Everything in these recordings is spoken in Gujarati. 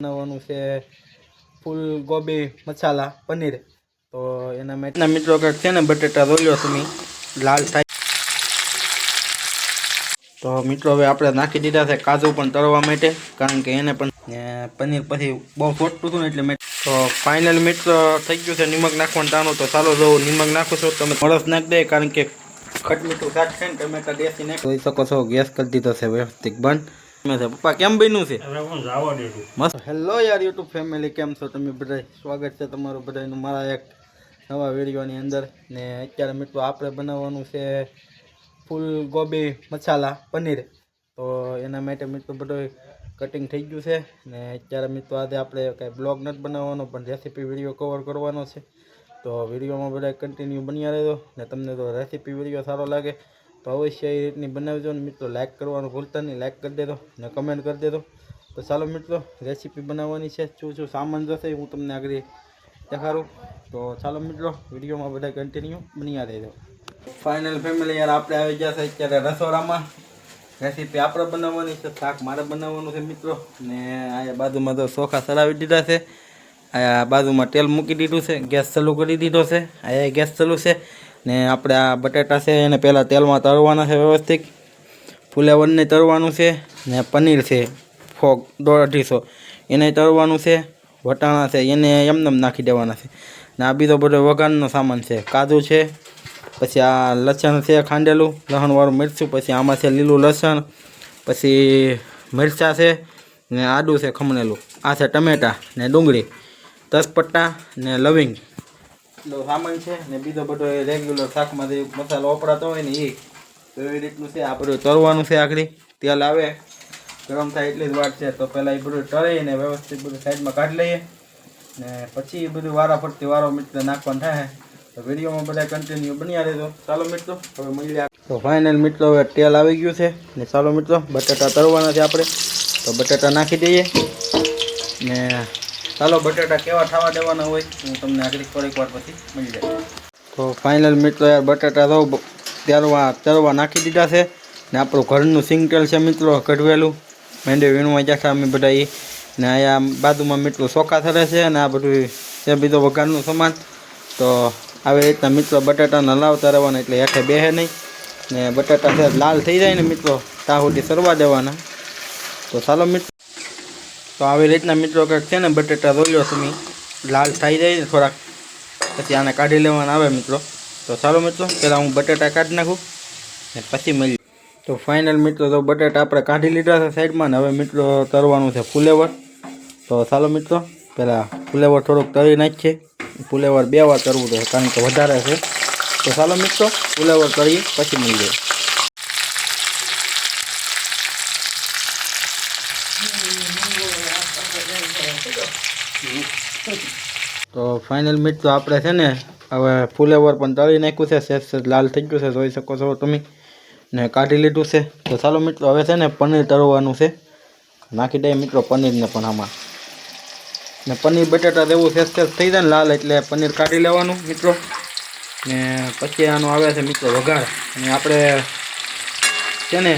બનાવવાનું છે ફૂલ ગોબી મસાલા પનીર. તો એના માટે મિત્રો કાંક છે ને બટેટા રોલ્યો તમે લાલ થાય. તો મિત્રો હવે આપણે નાખી દીધા છે કાજુ પણ તળવા માટે કારણ કે એને પણ પનીર પછી બહુ ફોટતું હતું ને એટલે મેં તો ફાઇનલ મિત્રો થઈ ગયું છે નિમક નાખવાનું તાનું. તો ચાલો જો નિમક નાખો છો તમે મળસ નાખી દે કારણ કે ખટ મીઠું શાક છે ને ટમેટા દેસી નાખ. જોઈ શકો છો ગેસ કરી દીધો છે વ્યવસ્થિત બંધ. પપ્પા કેમ બન્યું છે? મસ્ત. હેલો યાર યુટ્યુબ ફેમિલી કેમ છો તમે બધા સ્વાગત છે તમારું બધાનું મારા એક નવા વિડીયોની અંદર. ને અત્યારે મિત્રો આપણે બનાવવાનું છે ફૂલ ગોબી મસાલા પનીર. તો એના માટે મિત્રો બધું કટિંગ થઈ ગયું છે. ને અત્યારે મિત્રો આજે આપણે કાંઈ બ્લોગ નથી બનાવવાનો પણ રેસીપી વીડિયો કવર કરવાનો છે. તો વિડીયોમાં બધા કન્ટિન્યુ બન્યા રહેજો. ને તમને તો રેસીપી વીડિયો સારો લાગે તો અવશ્ય એ રીતની બનાવજો ને મિત્રો. લાઇક કરવાનું ભૂલતા નહીં. લાઇક કરી દેજો ને કમેન્ટ કરી દેજો. તો ચાલો મિત્રો રેસીપી બનાવવાની છે. શું શું સામાન જશે હું તમને આગળ દેખાડું. તો ચાલો મિત્રો, વિડીયોમાં બધા કન્ટિન્યુ બન્યા દેજો ફાઇનલ ફેમિલી યાર આપણે આવી ગયા છે અત્યારે રસોડામાં. રેસીપી આપણે બનાવવાની છે. શાક મારે બનાવવાનું છે મિત્રો. ને આ બાજુમાં તો ચોખા ચડાવી દીધા છે. આ બાજુમાં તેલ મૂકી દીધું છે. ગેસ ચાલુ કરી દીધો છે. આ ગેસ ચાલુ છે. ને આપણે આ બટાટા છે એને પહેલાં તેલમાં તળવાના છે વ્યવસ્થિત. ફુલેવનને તળવાનું છે ને પનીર છે ફોગ દોઢ અઢીસો. એને તળવાનું છે, વટાણા છે, એને એમને નાખી દેવાના છે. ને આ બીજો બધો વઘારનો સામાન છે, કાજુ છે, પછી આ લસણ છે ખાંડેલું લસણવાળું મરચું, પછી આમાં છે લીલું લસણ, પછી મરચાં છે, ને આદું છે ખમણેલું. આ છે ટમેટાં ને ડુંગળી, તસપટ્ટા ને લવિંગ. એટલો સામાન છે ને બીજો બધો એ રેગ્યુલર શાકમાં મસાલો વપરાતો હોય ને એ તો એવી રીતનું છે આ બધું તળવાનું છે આખરી. તેલ આવે, ગરમ થાય એટલી જ વાર છે. તો પહેલાં એ બધું તળીને વ્યવસ્થિત બધું સાઈડમાં કાઢી લઈએ. ને પછી એ બધું વારા ફરતી વારો મિત્ર નાખવાનું થાય. તો વિડીયોમાં બધા કન્ટિન્યુ બન્યા રહેજો. ચાલો મિત્રો, હવે મળી તો ફાઇનલ મિત્રો, હવે તેલ આવી ગયું છે. ને ચાલો મિત્રો બટાટા તળવાના છે આપણે. તો બટાટા નાખી દઈએ. ને ચાલો, બટાટા કેવા થવા દેવાના હોય, હું તમને આગળ થોડીક વાર પછી મળી જાય તો ફાઇનલ મિત્રો યાર, બટાટા તો બ- તરવા નાખી દીધા છે. ને આપણું ઘરનું સિંગટેલ છે મિત્રો, કઢવેલું. મેંડે વીણવા જતા અમે બધા એ ને અહીંયા બાજુમાં મિત્રો ચોખા થરે છે અને આ બધું એ બીજો વઘારનું સામાન. તો આવી રીતના મિત્રો બટાટાના લાવતા રહેવાના, એટલે હેઠે બેહે નહીં. ને બટાટા લાલ થઈ જાય ને મિત્રો ત્યાં સુધી સરવા દેવાના. તો ચાલો મિત્રો તો આવી રીતના મિત્રો કંઈક છે ને, બટેટા રોલ્યો તમે, લાલ થઈ જાય ને થોડાક, પછી આને કાઢી લેવાના આવે મિત્રો. તો ચાલો મિત્રો, પહેલાં હું બટેટા કાઢી નાખું ને પછી મળી તો ફાઇનલ મિત્રો, તો બટેટા આપણે કાઢી લીધા છે સાઈડમાં ને હવે મિત્રો તરવાનું છે ફુલેવર. તો ચાલો મિત્રો, પહેલાં ફુલેવર થોડુંક તળી નાખીએ. ફુલેવર બે વાર તરવું છે કારણ કે વધારે છે. તો ચાલો મિત્રો, ફુલેવર કરીએ પછી મળીએ તો ફાઇનલ મિત્રો આપણે છે ને, હવે ફૂલેવર પણ તળી નાખ્યું છે સેજ લાલ થઈ ગયું છે, જોઈ શકો છો તમે. ને કાઢી લીધું છે. તો ચાલો મિત્રો, હવે છે ને પનીર તળવાનું છે. નાખી દઈએ મિત્રો પનીરને પણ આમાં. ને પનીર બટાટા જેવું સેસ સેસ થઈ જાય ને લાલ એટલે પનીર કાઢી લેવાનું મિત્રો. ને પછી આનો આવે છે મિત્રો વઘાર. અને આપણે છે ને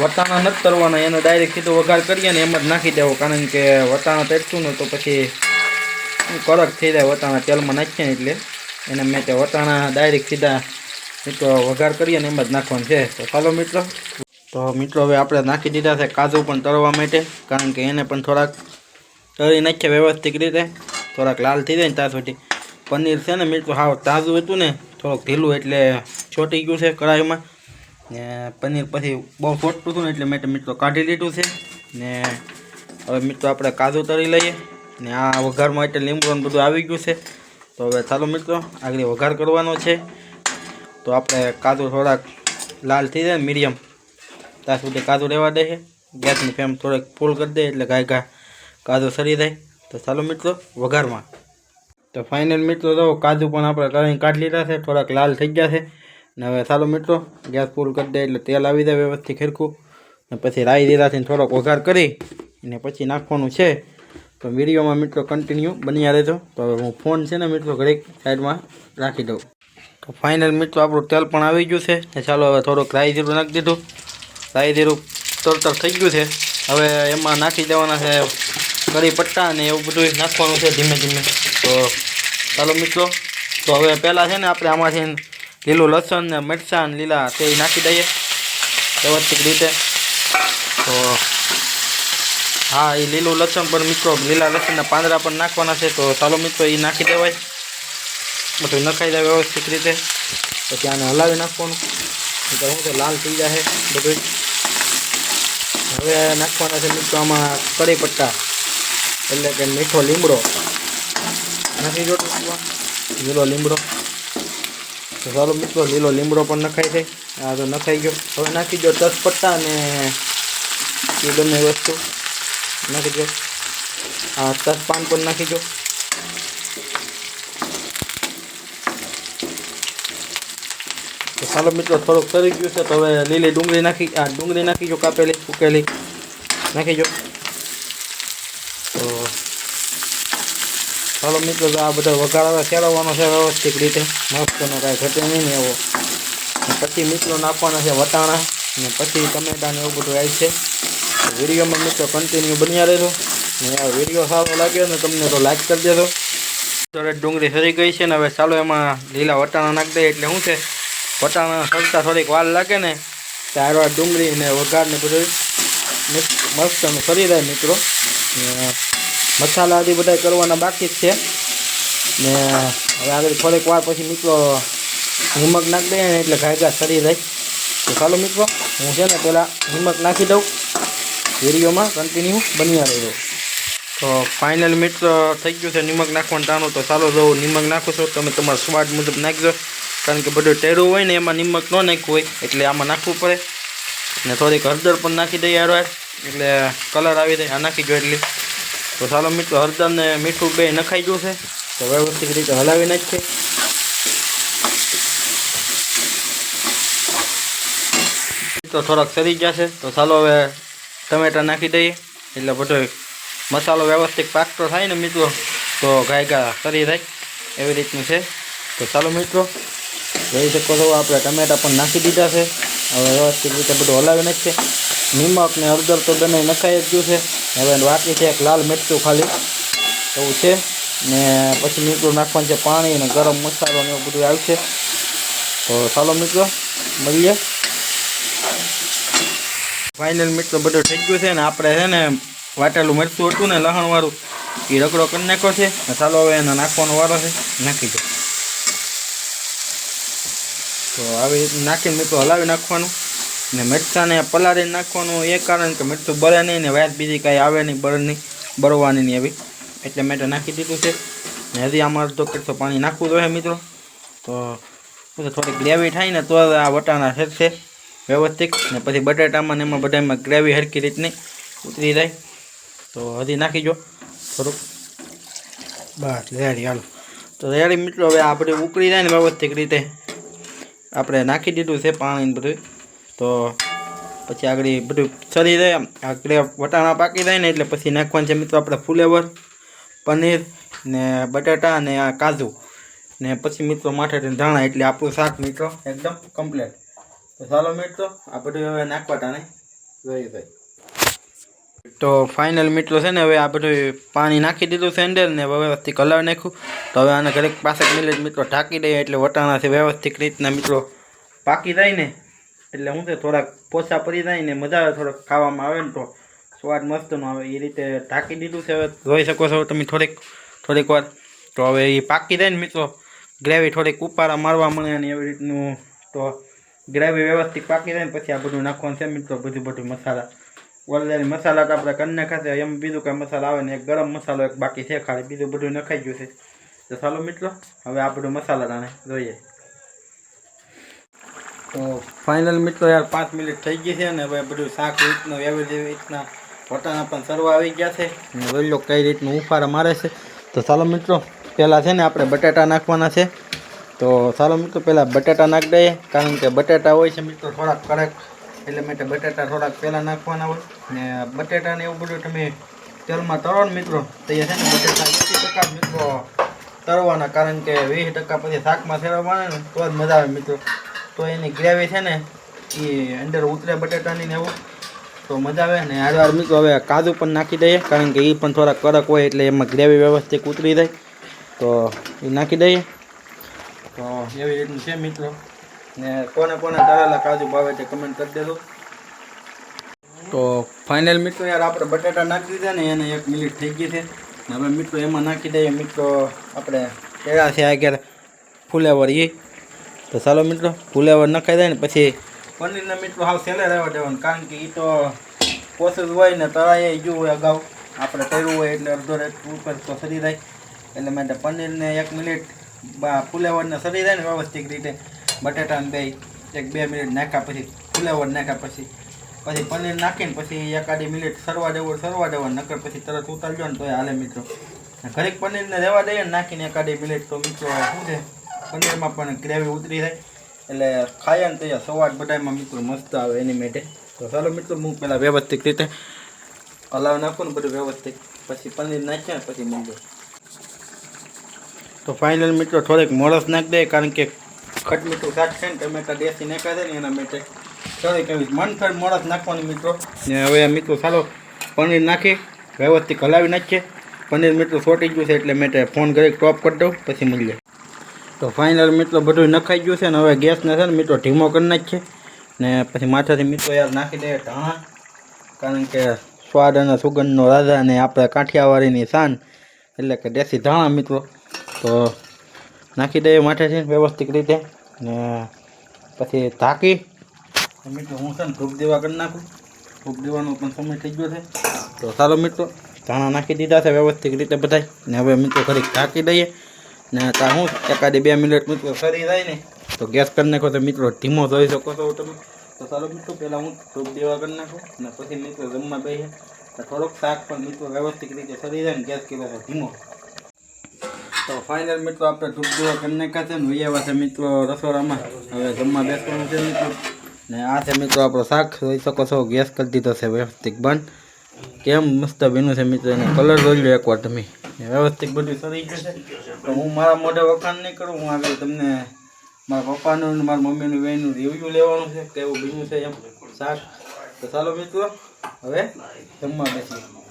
વટાણા નથી તરવાના એનો ડાયરેક્ટ સીધો વઘાર કરીએ ને એમ જ નાખી દેવો, કારણ કે વટાણા તરતું ને તો પછી કડક થઈ જાય વટાણા તેલમાં નાખીએ ને એટલે એને મેં તે વટાણા ડાયરેક્ટ સીધા મિત્રો વઘાર કરીએ ને એમ જ નાખવાનું છે. તો ચાલો મિત્રો. તો મિત્રો હવે આપણે નાખી દીધા છે કાજુ પણ તળવા માટે, કારણ કે એને પણ થોડાક તળી નાખીએ વ્યવસ્થિત રીતે. થોડાક લાલ થઈ જાય ને ત્યાં સુધી. પનીર છે ને મિત્રો, હાવ તાજું હતું ને, થોડુંક ઢીલું એટલે છોટી ગયું છે કઢાઈમાં. ને પનીર પછી બહુ ફોટતું હતું ને એટલે મેં મિત્રો કાઢી લીધું છે. ને હવે મિત્રો આપણે કાજુ તળી લઈએ. ને આ વઘારમાં એટલે ને બધું આવી ગયું છે. તો હવે ચાલો મિત્રો, આગળ વઘાર કરવાનો છે. તો આપણે કાદુ થોડાક લાલ થઈ જાય મીડિયમ, ત્યાં સુધી કાદુ રહેવા દે છે. ગેસની ફ્લેમ થોડીક ફૂલ કરી દે એટલે ગાય ગા કાદુ સરી જાય. તો ચાલો મિત્રો, વઘારમાં. તો ફાઇનલ મિત્રો તો કાજુ પણ આપણે કરીને કાઢી લીધા છે, થોડાક લાલ થઈ ગયા છે. ને હવે ચાલો મિત્રો, ગેસ ફૂલ કરી દે એટલે તેલ આવી જાય વ્યવસ્થિત ખીરખું. ને પછી રાઈ દીધાથી થોડોક વઘાર કરી અને પછી નાખવાનું છે. તો વિડીયોમાં મિત્રો કન્ટિન્યુ બન્યા રહેજો. તો હવે હું ફોન છે ને મિત્રો ઘડીક સાઈડમાં રાખી દઉં. તો ફાઇનલ મિત્રો આપણું તેલ પણ આવી ગયું છે. ને ચાલો હવે થોડુંક રાઈ જીરું નાખી દીધું. રાઈ જીરું તરતર થઈ ગયું છે. હવે એમાં નાખી દેવાના છે કરી પટ્ટા અને એવું બધું નાખવાનું છે ધીમે ધીમે. તો ચાલો મિત્રો, તો હવે પહેલાં છે ને આપણે આમાંથી લીલું લસણ ને મરચાં લીલા તે નાખી દઈએ. વ્યવસ્થિત રીતે. તો હા એ લીલું લસણ પણ મિત્રો, લીલા લસણના પાંદડા પણ નાખવાના છે, તો ચાલો મિત્રો એ નાખી દેવાય. બધું નખાઈ જાય વ્યવસ્થિત રીતે. પછી આને હલાવી નાખવાનું. તો શું છે, લાલ થઈ જાય બધું. હવે નાખવાના છે મિત્રો આમાં કડી પટ્ટા, એટલે કે મીઠો લીમડો. નાખી જોતો લીલો લીમડો. તો ચાલો મિત્રો, લીલો લીમડો પણ નખાઈ છે. આ તો નખાઈ ગયો. હવે નાખી દો તસપટ્ટા અને એ બંને વસ્તુ. નાખી દો. આ તસપાન પણ નાખી દો. તો ચાલો મિત્રો, થોડુંક તરી ગયું છે, તો હવે લીલી ડુંગળી નાખી, આ ડુંગળી નાખી કાપેલી, ઉકેલી. નાખી જો તો ચાલો મિત્રો આ બધા વઘાર ચડાવવાનો છે, વ્યવસ્થિત રીતે. મસ્તનો કાંઈ ઘટે નહીં ને એવો. પછી મિત્રો નાખવાના છે વટાણા, ને પછી ટમેટા ને એવું બધું આવી છે. વિડીયોમાં મિત્રો કન્ટિન્યુ બન્યા રહેજો. ને આ વીડિયો સારો લાગ્યો ને તમને તો લાઈક કરી દેજો. સરસ ડુંગળી સરી ગઈ છે ને હવે ચાલો એમાં લીલા વટાણા નાખી દઈએ એટલે શું છે? વટાણા સરતા થોડીક વાર લાગે ને ત્યારે ડુંગળી ને વઘાર ને બધું મસ્ત અને સરી જાય મિત્રો. મસાલા આદિ બધા કરવાના બાકી જ છે. ને હવે આગળ થોડીક વાર પછી મિત્રો નિમક નાખી દઈએ ને એટલે ઘાયગા સરી જાય. તો ચાલો મિત્રો, હું છે ને પહેલાં નિમક નાખી દઉં. વિડીયોમાં કન્ટિન્યુ બન્યા રહ્યો તો ફાઇનલ મિત્રો થઈ ગયું છે નિમક નાખવાનું ટાણું તો ચાલો જો નિમક નાખો છો તમે તમારા સ્વાદ મુજબ નાખજો. કારણ કે બધું ટેરું હોય ને એમાં નિમક ન નાખવું હોય, એટલે આમાં નાખવું પડે. ને થોડીક હળદર પણ નાખી દઈએ યાર એટલે કલર આવી જાય, આ નાખી જો એટલે. તો ચાલો મિત્રો, હળદર ને મીઠું બે નખાઈ ગયું છે. તો વ્યવસ્થિત રીતે હલાવી નાખીએ. તો થોડાક સરી ગયા છે. તો ચાલો હવે ટમેટા નાખી દઈએ. એટલે બધો મસાલો વ્યવસ્થિત પાકતો થાય ને મિત્રો, તો ગાયકા કરી થાય એવી રીતનું છે. તો ચાલો મિત્રો, જોઈ શકો છો, આપણે ટમેટા પણ નાખી દીધા છે. હવે વ્યવસ્થિત રીતે બધું હલાવી નાખશે નિમક ને હળદર તો બંને નખાઈ જ ગયું છે. હવે બાકી છે એક લાલ મરચું ખાલી. એવું છે. ને પછી મિત્રો નાખવાનું છે પાણી અને ગરમ મસાલો ને એવું બધું આવશે તો ચાલો મિત્રો, મળીએ. ફાઇનલ મિત્રો બધું થઈ ગયું છે ને આપણે છે ને વાટેલું મરચું હતું ને લહણવાળું એ રગડો કરી નાખ્યો છે. ચાલો હવે એને નાખવાનો વારો છે. નાખી દો. તો આવી રીતે નાખીને મિત્રો હલાવી નાખવાનું. ને મરચાંને પલાળીને નાખવાનું. એ કારણ કે મરચું બળે નહીં ને વાત બીજી કાંઈ આવે નહીં, બળ નહીં, બળવાની નહીં આવી એટલે મેં નાખી દીધું છે. ને હજી આમાં તો કેટલો પાણી નાખવું જોઈએ મિત્રો. તો થોડીક ગ્રેવી થાય ને તો આ વટાણા થશે વ્યવસ્થિત ને પછી બટાટામાં ને એમાં બધામાં ગ્રેવી હરખી રીતની ઉતરી જાય. તો હજી નાખી જો થોડુંક. બસ, રેડી, હાલો. તો રેડી મિત્રો, હવે આ બધું ઉકળી જાય ને વ્યવસ્થિત રીતે. આપણે નાખી દીધું છે પાણી બધું. તો પછી આગળ બધું સરી જાય આગળ વટાણા પાકી જાય ને એટલે પછી નાખવાનું છે મિત્રો આપણે ફુલેવર, પનીર ને બટાટા ને કાજુ. ને પછી મિત્રો માથે ધાણા, એટલે આપણું શાક મિત્રો, એકદમ કમ્પ્લીટ તો ચાલો મિત્રો આ બધું હવે નાખવા ટાણે જોઈ ભાઈ. તો ફાઇનલ મિત્રો છે ને, હવે આ બધું પાણી નાખી દીધું અંદર ને વ્યવસ્થિત કલર નાખ્યું. તો હવે આને ઘરેક પાસે મિનિટ મિત્રો ઢાંકી દઈએ એટલે વટાણાથી વ્યવસ્થિત રીતના મિત્રો પાકી જાય ને. એટલે હું છે થોડાક પોસા પડી જાય ને, મજા આવે થોડોક ખાવામાં આવે ને તો. સ્વાદ મસ્તનો આવે, એ રીતે ઢાંકી દીધું છે હવે. જોઈ શકો છો તમે થોડીક થોડીક વાર. તો હવે એ પાકી જાય ને મિત્રો. ગ્રેવી થોડીક ઉપારા મારવા મળે ને એવી રીતનું. તો ગ્રેવી વ્યવસ્થિત પાકી જાય પછી આ બધું નાખવાનું છે મિત્રો, બધું બધું મસાલા. ઓલરેડી મસાલા તો આપણે કરી નાખાશે એમ બીજું કાંઈ મસાલા આવે ને એક ગરમ મસાલો એક બાકી છે ખાલી, બીજું બધું નખાઈ ગયું છે. તો ચાલો મિત્રો, હવે આ બધું મસાલા તાણે જોઈએ. તો ફાઇનલ મિત્રો યાર પાંચ મિનિટ થઈ ગઈ છે ને હવે બધું શાક રીતનું, એવી જેવી રીતના પોતાના પણ સરવા આવી ગયા છે. ને લો કઈ રીતનું ઉફારા મારે છે. તો ચાલો મિત્રો, પહેલાં છે ને આપણે બટાટા નાખવાના છે. તો ચાલો મિત્રો, પહેલાં બટાટા નાખી દઈએ. કારણ કે બટાટા હોય છે મિત્રો થોડાક કડક. એટલે માટે બટાટા થોડાક પહેલાં નાખવાના હોય. ને બટાટાને એવું બધું તમે તેલમાં તરો ને મિત્રો. તો એ છે ને બટાટા વીસ ટકા મિત્રો તળવાના. કારણ કે વીસ ટકા પછી શાકમાં ફેરવવાના ને, તો જ મજા આવે મિત્રો. તો એની ગ્રેવી છે ને એ અંદર ઉતરે બટાટાની ને એવું. તો મજા આવે ને. હાર વાર મિત્રો, હવે કાજુ પણ નાખી દઈએ. કારણ કે એ પણ થોડા કડક હોય એટલે એમાં ગ્રેવી વ્યવસ્થિત ઉતરી જાય. તો એ નાખી દઈએ. તો એવી રીતનું છે મિત્રો. ને કોને કોને તળેલા કાજુ ભાવે તે કમેન્ટ કરી દેજો. તો ફાઇનલ મિત્રો યાર આપણે બટાટા નાખી દીધા ને એને એક મિનિટ થઈ ગઈ છે. ને હવે મિત્રો એમાં નાખી દઈએ. મિત્રો આપણે કેળા છે આ ક્યારે ફુલેવર એ તો ચાલો મિત્રો, ફુલેવર નખાઈ જાય ને પછી પનીરના મિત્રો હાવ સેલે રહેવા દેવાનું. કારણ કે એ તો પ્રોસેસ હોય ને તળાએ ગયું હોય અગાઉ. આપણે કર્યું હોય એટલે અડધો રેટ ઉપર તો સરી જાય. એટલે માટે પનીરને એક મિનિટ બા ફુલેવરને સરી જાય ને વ્યવસ્થિત રીતે. બટાટાને બે, એક બે મિનિટ નાખ્યા પછી ફુલેવર નાખ્યા પછી પછી પનીર નાખીને પછી એકાદી મિનિટ સરવા દેવું સરવા દેવું, નકર પછી તરત ઉતારજો ને તોય હાલે મિત્રો. ઘરેક પનીરને રહેવા દઈએ નાખીને એકાદી મિનિટ તો મિત્રો શું છે? પનીરમાં પણ ગ્રેવી ઉતરી જાય. એટલે ખાઈએ ને તો સવાદ બધામાં મિત્રો મસ્ત આવે એની માટે. તો ચાલો મિત્રો, હું પહેલાં વ્યવસ્થિત રીતે હલાવ નાખું ને બધું વ્યવસ્થિત. પછી પનીર નાખ્યા પછી મૂકી તો ફાઇનલ મિત્રો થોડીક મોરસ નાખી દે, કારણ કે ખટ મીઠું શાક છે ને, ટમેટા દેશી નાખ્યા છે ને, એના માટે થોડીક એવી મનફેર મોરસ નાખવાની મિત્રો. ને હવે મિત્રો ચાલો પનીર નાખી વ્યવસ્થિત હલાવી નાખીએ. પનીર મિત્રો સોટી ગયું છે એટલે મેં ફોન કરી ટોપ કરી દઉં, પછી મળીએ તો ફાઇનલ મિત્રો બધું નખાઈ ગયું છે ને, હવે ગેસને છે ને મિત્રો ધીમો કરી નાખીએ. ને પછી માથાથી મિત્રો યાર નાખી દઈએ ધાણા, કારણ કે સ્વાદ અને સુગંધનો રાજા અને આપણે કાઠિયાવાડીની શાન. એટલે કે દેશી ધાણા મિત્રો. તો નાખી દઈએ છે વ્યવસ્થિત રીતે ને પછી ઢાંકી. મિત્રો હું છે ને ધૂપ દેવા કરી નાખું. ધૂપ દેવાનો પણ સમય થઈ ગયો છે. તો ચાલો મિત્રો ધાણા નાખી દીધા છે વ્યવસ્થિત રીતે બધાય. ને હવે મિત્રો ઘડીક ઢાંકી દઈએ. ને ત્યાં હું એકાદી બે મિનિટ મિત્રો સરી જાય ને. તો ગેસ કરી નાખો તો મિત્રો ધીમો જોઈ શકો છો તમે. તો ચાલો મિત્રો પહેલાં હું ધૂપ દેવા કરી નાખું. ને પછી મિત્રો જમવા બેસીએ તો થોડોક શાક પણ મિત્રો વ્યવસ્થિત રીતે સરી જાય ને ગેસ કર્યો છે ધીમો. તો ફાઇનલ મિત્રો આપણે ધૂપ દેવા કરી નાખ્યા છે ને વૈયાવા છે મિત્રો રસોડામાં. હવે જમવા બેસવાનું છે મિત્રો. ને આ છે મિત્રો આપણો શાક. જોઈ શકો છો, ગેસ કરી દીધો છે, વ્યવસ્થિત બંધ. કેમ મસ્ત બન્યું છે મિત્રો, એનો કલર જોઈ લો એકવાર તમે. વ્યવસ્થિત બધું સરી છે. તો હું મારા મોઢે વખાણ નહીં કરું, હું આગળ તમને મારા પપ્પાનું અને મારા મમ્મીનું વેનું રિવ્યુ લેવાનું છે, કેવું બન્યું છે એમ શાક. તો ચાલો મિત્રો, હવે જમવા બેસીએ.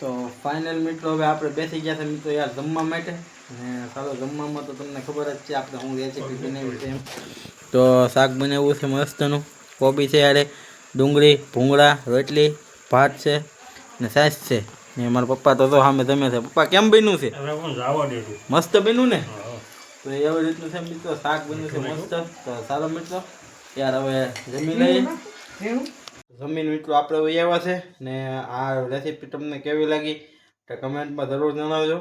તો ફાઇનલ મિત્રો હવે આપણે બેસી ગયા છે મિત્રો યાર જમવા માટે. ને ચાલો જમવામાં તો તમને ખબર જ છે આપણે હું રેસીપી બનાવી છે એમ. તો શાક બનાવ્યું છે મસ્તનું. કોબી છે યારે ડુંગળી ભૂંગળા રોટલી ભાત છે ને સાસ છે. ને મારા પપ્પા તો તો સામે જમે છે. પપ્પા કેમ બન્યું છે? હવે હું જવા દેજો મસ્ત બન્યું ને? તો એવી રીતનું છે મિત્રો શાક બન્યું છે મસ્ત. તો સારો મિત્રો યાર હવે જમી લઈએ. જમીન મિત્રો આપણે વહી આવ્યા છે ને આ રેસીપી તમને કેવી લાગી તો કમેન્ટમાં જરૂર જણાવજો.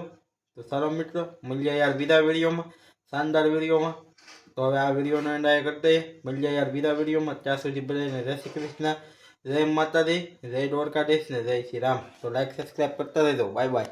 તો સારો મિત્રો, મળીએ યાર બીજા વિડીયોમાં, શાનદાર વિડીયોમાં. તો હવે આ વિડીયોનો એન્ડ આ કરી દઈએ. મળીએ યાર બીજા વિડીયોમાં. ત્યાં સુધી બધાને જય શ્રી કૃષ્ણ, જય માતાજી, જય દ્વારકાધીશ ને જય શ્રી રામ. તો લાઈક સબસ્ક્રાઈબ કરતા રહેજો. Bye bye